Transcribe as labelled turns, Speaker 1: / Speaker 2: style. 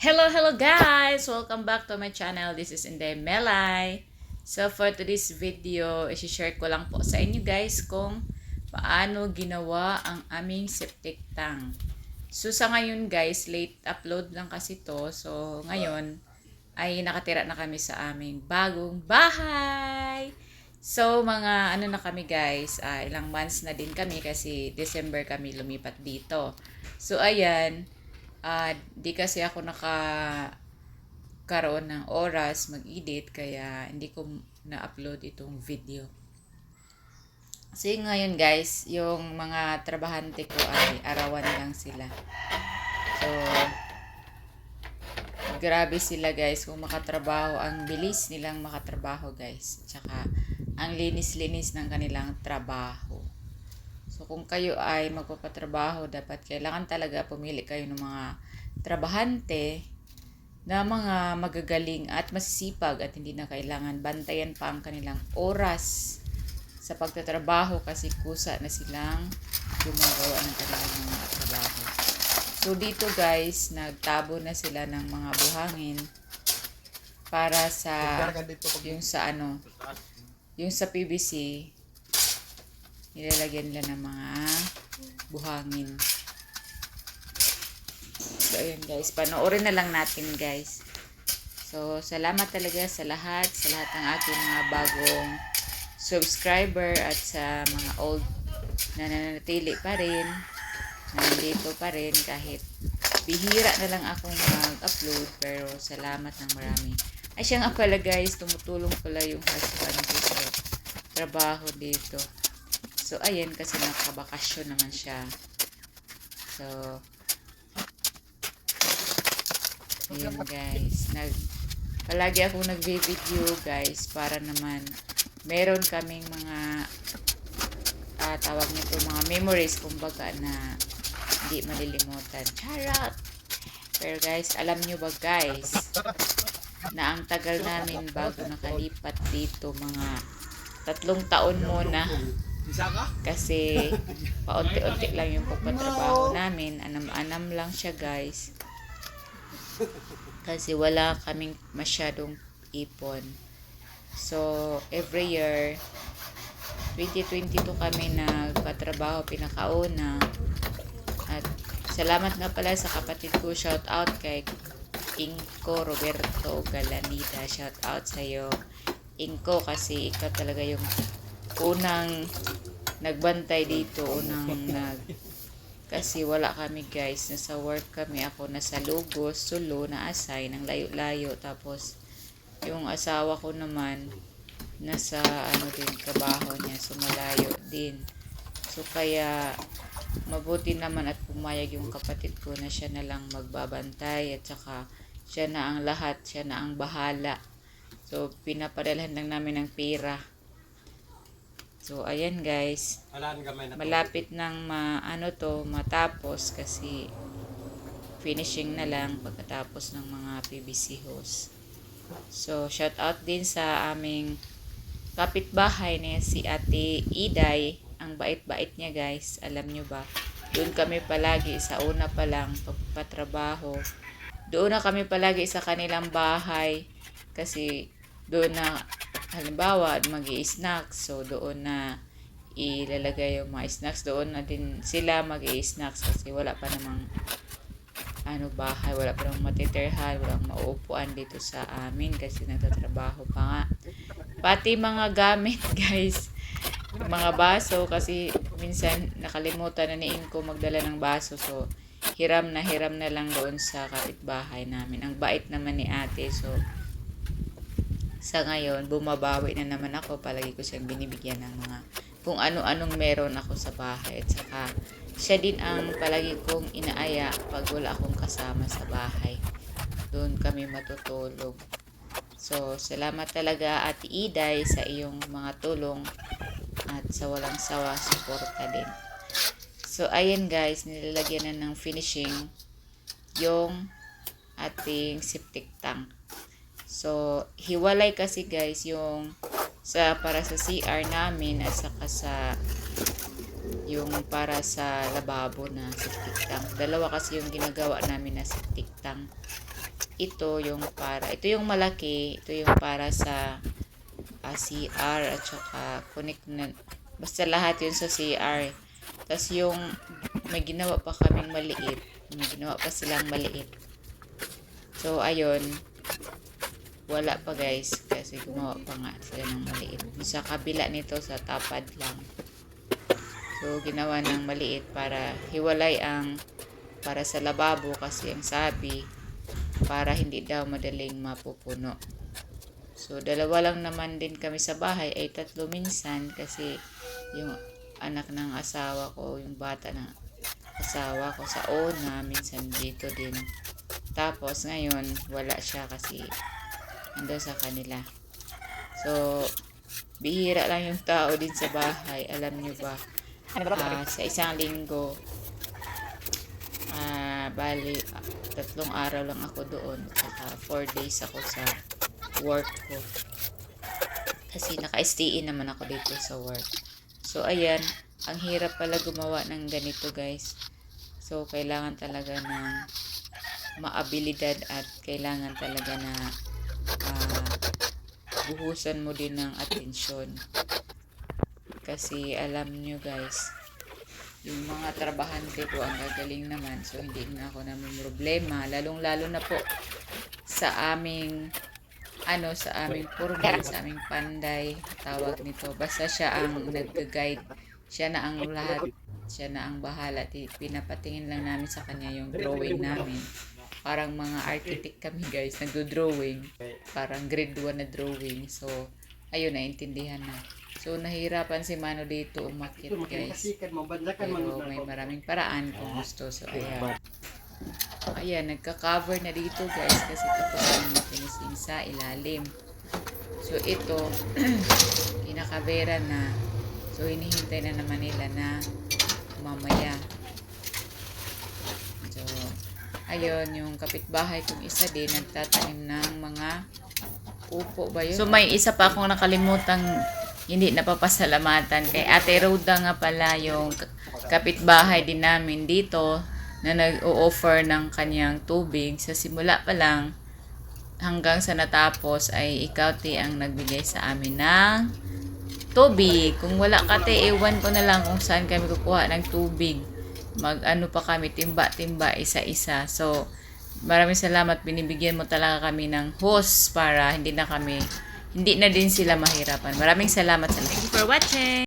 Speaker 1: Hello, hello guys! Welcome back to my channel. This is Inday Melay. So for today's video, isi-share ko lang po sa inyo guys kung paano ginawa ang aming septic tank. So sa ngayon guys, late upload lang kasi to. So ngayon ay nakatira na kami sa aming bagong bahay. So mga ano na kami guys, ah, ilang months na din kami kasi December kami lumipat dito. So ayan, ah di kasi ako naka karoon ng oras mag-edit kaya hindi ko na-upload itong video. So yun ngayon guys, yung mga trabahante ko ay arawan lang sila. So grabe sila guys kung makatrabaho. Ang bilis nilang makatrabaho guys. Tsaka ang linis-linis ng kanilang trabaho. So kung kayo ay magpapatrabaho, dapat kailangan talaga pumili kayo ng mga trabahante na mga magagaling at masisipag at hindi na kailangan bantayan pa ang kanilang oras sa pagtatrabaho kasi kusa na silang gumagawa ng kanilang mga trabaho. So dito guys, nagtabo na sila ng mga buhangin para sa yung sa ano, yung sa PVC nilalagyan nila ng mga buhangin. So, ayun guys. Panoorin na lang natin guys. So, salamat talaga sa lahat, sa lahat ng aking mga bagong subscriber at sa mga old na nananatili pa rin, na nandito pa rin kahit bihira na lang akong mag-upload pero salamat ng marami. Ay siya nga pala guys, tumutulong pala yung husband ko sa trabaho dito. So, ayan, kasi nakabakasyon naman siya. So, ayan guys. Nag, palagi ako nagbe-video guys para naman meron kaming mga ah, tawag nito mga memories kumbaga na hindi malilimutan. Charot! Pero guys, alam nyo ba guys, na ang tagal namin bago nakalipat dito mga tatlong taon muna kasi paunti-unti lang yung pagpatrabaho namin. Anam-anam lang siya guys. Kasi wala kaming masyadong ipon. So every year 2022 kami nagpatrabaho pinakauna. At salamat nga pala sa kapatid ko. Shout out kay Inko Roberto Galanida shout out sa iyo Inko kasi ikaw talaga yung unang nagbantay dito, unang nag kasi wala kami guys, nasa work kami, ako nasa Lugos, Sulo, na assign, ng layo-layo, tapos yung asawa ko naman, nasa ano din, trabaho niya, so malayo din. So kaya, mabuti naman at pumayag yung kapatid ko na siya na lang magbabantay at saka siya na ang lahat, siya na ang bahala. So, pinapadalhan lang namin ng pera. So, ayan guys. Malapit nang ma, ano to, matapos kasi finishing na lang pagkatapos ng mga PVC hose. So, shout out din sa aming kapitbahay na si Ate Iday. Ang bait-bait niya guys. Alam nyo ba? Doon kami palagi sa una pa lang pagpatrabaho. Doon na kami palagi sa kanilang bahay kasi doon na halimbawa mag snacks. So doon na ilalagay yung mga snacks. Doon na din sila mag snacks kasi wala pa namang ano bahay. Wala pa namang matitirhan walang mauupuan dito sa amin kasi nagtatrabaho pa nga. Pati mga gamit guys. Mga baso kasi minsan nakalimutan na ni Inko magdala ng baso. So hiram na hiram na lang doon sa kapitbahay namin. Ang bait naman ni ate. So sa ngayon, bumabawi na naman ako. Palagi ko siyang binibigyan ng mga kung ano-anong meron ako sa bahay. At saka, siya din ang palagi kong inaaya pag wala akong kasama sa bahay. Doon kami matutulog. So, salamat talaga at Iday sa iyong mga tulong at sa walang sawa suporta din. So, ayan guys, nilalagyan na ng finishing yung ating septic tank. So, hiwalay kasi guys yung sa para sa CR namin at saka sa yung para sa lababo na septic tank. Dalawa kasi yung ginagawa namin na septic tank. ito yung para, ito yung malaki, ito yung para sa ah, CR at saka connect na, basta lahat yun sa CR. Tapos yung may ginawa pa kaming maliit, may ginawa pa silang maliit. So, ayun, wala pa guys kasi gumawa pa nga sila ng maliit. Sa kabila nito sa tapad lang. So, ginawa ng maliit para hiwalay ang para sa lababo kasi ang sabi para hindi daw madaling mapupuno. So, dalawa lang naman din kami sa bahay ay tatlo minsan kasi yung anak ng asawa ko, yung bata ng asawa ko sa una, minsan dito din. Tapos ngayon, wala siya kasi ando sa kanila. So, bihira lang yung tao din sa bahay. Alam nyo ba? Ah, sa isang linggo, ah, bali, tatlong araw lang ako doon. Saka four days ako sa work ko. Kasi naka-stay in naman ako dito sa work. So, ayan. Ang hirap pala gumawa ng ganito, guys. So, kailangan talaga ng maabilidad at kailangan talaga na ah, buhusan mo din ng atensyon. Kasi alam nyo guys, yung mga trabahante ko ang gagaling naman. So hindi na ako namin problema. Lalong lalo na po sa aming ano sa aming purman sa aming panday tawag nito. Basta siya ang nag-guide. Siya na ang lahat. Siya na ang bahala. Ti- pinapatingin lang namin sa kanya yung drawing namin parang mga architect kami guys nagdo-drawing parang grade 1 na drawing so ayun naintindihan na so nahirapan si Mano dito umakyat guys pero may maraming paraan kung gusto. So, ayan. Ayan, nagka-cover na dito guys kasi tapos na finishing sa ilalim. So, ito, kinakavera na. So, hinihintay na naman nila na mamaya. So, ayun, yung kapitbahay kong isa din, nagtatanim ng mga upo ba yun? So, may isa pa akong nakalimutang hindi napapasalamatan kay Ate Rhoda nga pala yung kapitbahay din namin dito na nag-o-offer ng kanyang tubig. Sa simula pa lang hanggang sa natapos ay ikaw ti ang nagbigay sa amin ng tubig. Kung wala ka te, ewan ko na lang kung saan kami kukuha ng tubig. Mag ano pa kami, timba-timba, isa-isa. So, maraming salamat. Binibigyan mo talaga kami ng hose para hindi na kami, hindi na din sila mahirapan. Maraming salamat sa lahat. Thank you for watching!